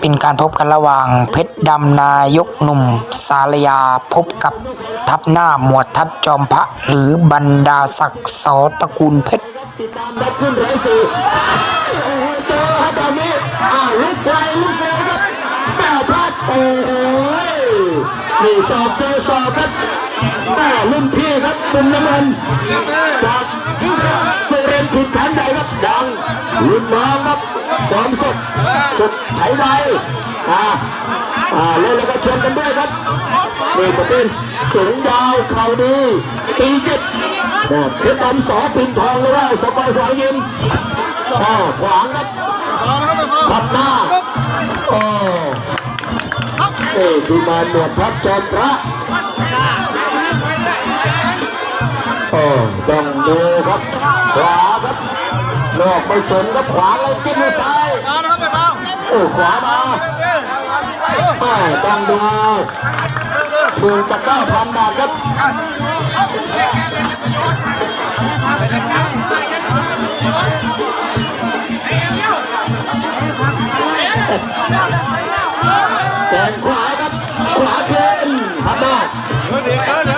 เป็นการพบกันระหว่างเพชรดำนายกหนุ่ม สารยาพบกับทัพหน้าหมวดทัพจอมพระ หรือบรรดาศักดิ์สอตระกูลเพชรติดตามรับขึ้นร้อยสี่โอ้โหเจอครับตอนนี้อ้าวลุกไวลุกเร็วครับแม่พลาดโอ้โหนี่สอบเจอสอบครับแม่รุ่นพี่ครับบุญน้ำมันจาก สุรินทร์ถิ่นชั้นใดครับดังรุ่นน้องครับความสดสดใช้ไวอ่าอ่าเล่นแล้วก็ชวนกันด้วยครับนี่ประเภทสูงยาวเข่าดีตีจิตแบเพชรดำสอปิ่นทองเลยว่าสบายสายยิมอ้าวขวางครับทับหน้าโอ้เอ้คือมาหมวดพับจอมพระ ต้องดูครับขวาครับนอกไม่สนครับขวาแล้วจิ้มด้วยซ้ายโอ้ขวามาแม่ต้องดูหมื่นกับเก้าพันบาทครับแขนขวาครับขวาเกินทับหน้าแ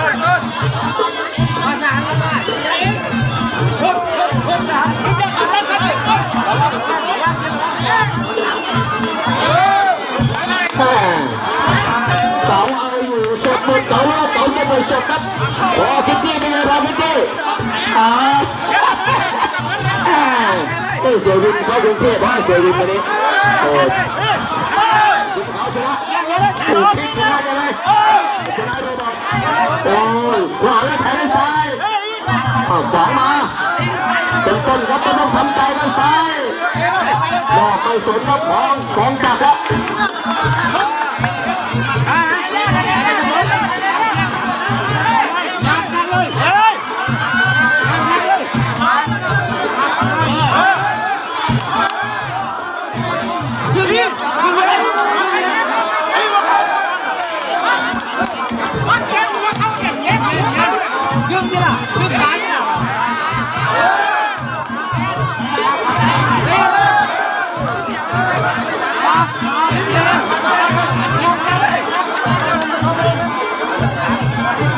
แล้วเต๋าจะหมดสดครับโอ้คิตตี้เป็นไงครับคิตตี้อ่าอ่าเอ้ยเสียวินเข้ากรุงเทพว่าเสียวินวันนี้โอ้ยเขาชนะถูกพิชนะยังไงชนะโรบอทโอ้ยขวาแล้วแทงด้วยซ้ายอ้าวขวามาเป็นต้นครับก็ต้องทำใจด้านซ้ายนอกไม่สนครับของของจับแล้ว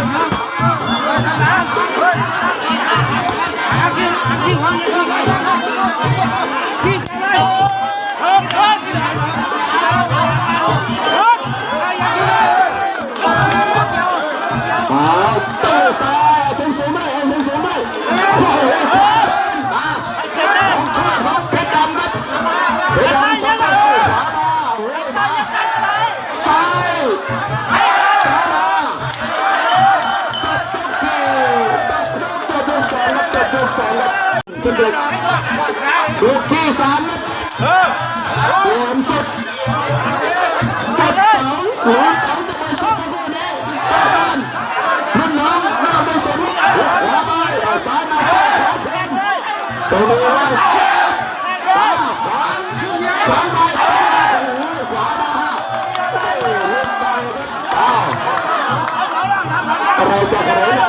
เอ อะไรจะอะไร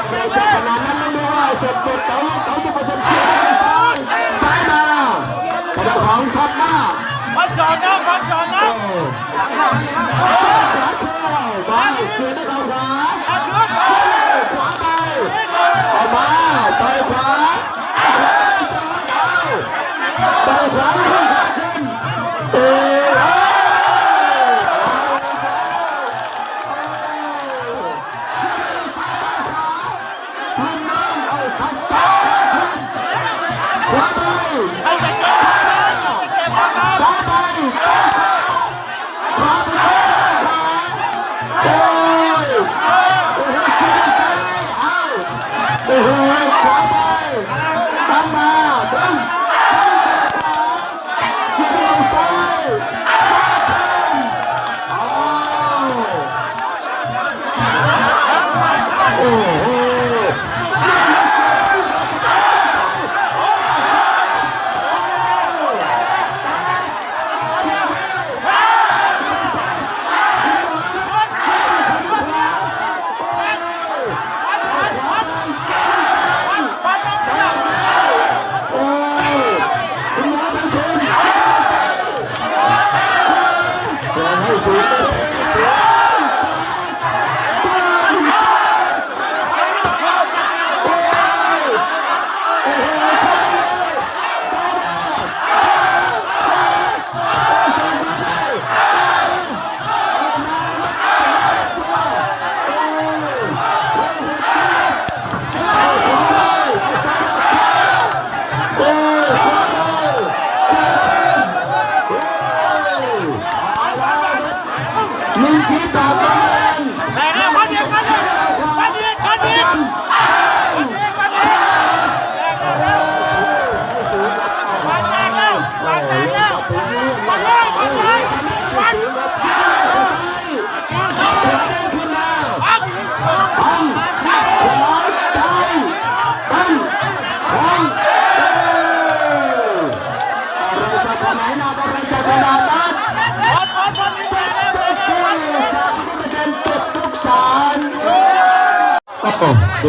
มีที่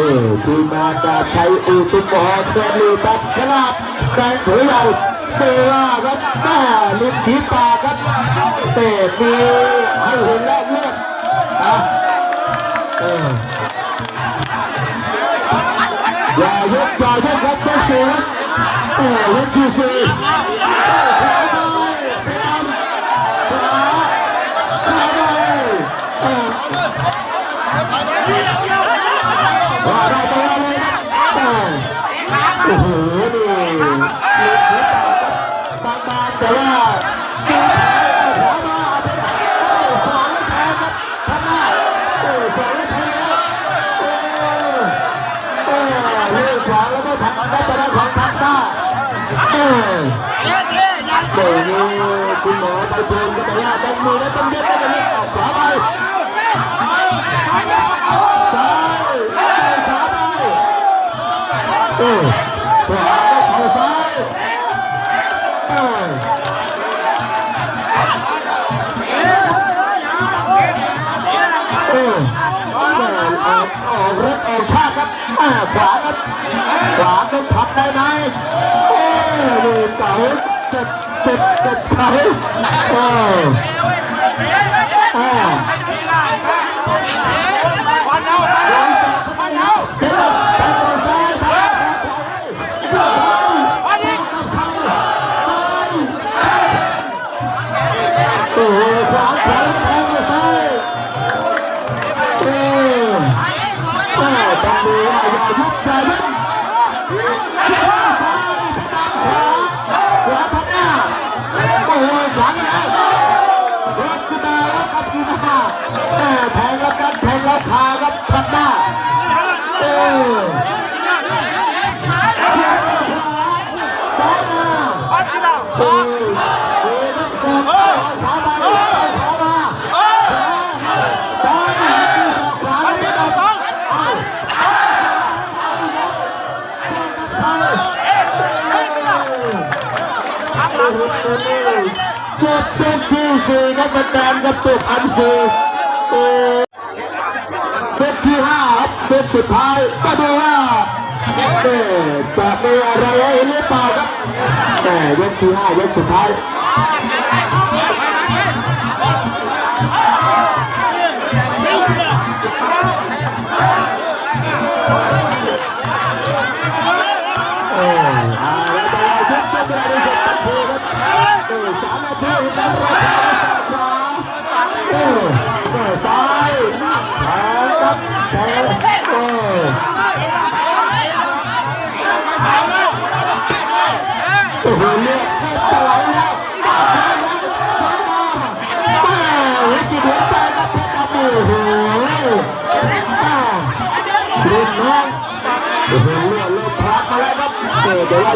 อ้โหทีมงาจะใช้อุตุปอเทียนลีตัดขนาดแต่ถือเราเตะว่าครับแม่ลิ้นผีปากครับเตะมีให้เห็นแล้วเลือดอะเอออย่ายกอย่ายกครับยกสี่ครับเออยกที่สี่ ขวาแล้วก็ทำได้ไปได้ของทำได้เออเดี๋ยวนี้คุณหมอไปเพลินก็ไปว่าต้องมือแล้วต้องเย็บแล้วต้องเย็บออกขวาไปซ้ายไปขวาไปเออขวาเข่าซ้ายเออเออกรถออกชาติครับอ่าขวาครับ เก๋าเจ็บเจ็บเจ็บเขาโอ้โอ้ จบทุกที่สี่ครับประการกับจบอันสี่เออเป็นที่ห้าครับเป็นสุดท้ายมาดูว่าเออจะมีอะไรให้หรือเปล่าครับแต่ยกที่ห้ายกสุดท้าย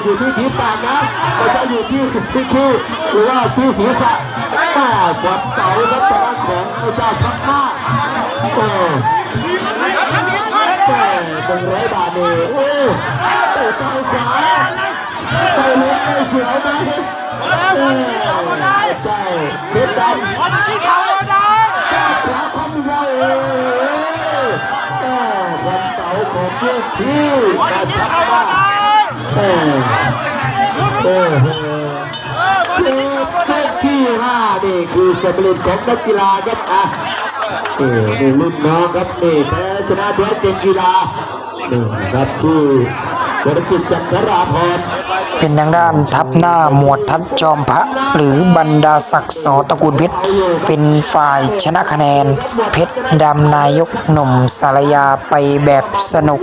อยู่ที่ผีปากนะไม่ใช่อยู่ที่ซิคิวหรือว่าที่ศีรษะแม่กวัดเต่าครับตอนของพระเจ้าพักหน้าเออแม่เป็นร้อยบาทนี่โอ้โอ้เต่าขวาเต่าเลี้ยงเสือไหมเออใช่เพชรดำวันที่เขาได้แก้ขวาคอมเราเออเออวันเสาร์ของเพื่อนที่วันการที่พักเขาหน้า ได้เออโอ้โหเออที่เขาบได้ที่ที่ห้านี่คือสมริตของนักกีฬาครับอะนี่นี่รุ่นน้องครับนี่แพ้ชนะด้วยเกมกีฬานี่ครับที่บริกิจจักรราพรเป็นทางด้านทัพหน้าหมวดทัพจอมพระ หรือบรรดาศักดิ์สอตระกูลเพชรเป็นฝ่ายชนะคะแนน เพชรดำนายกหนุ่มสารยาไปแบบสนุก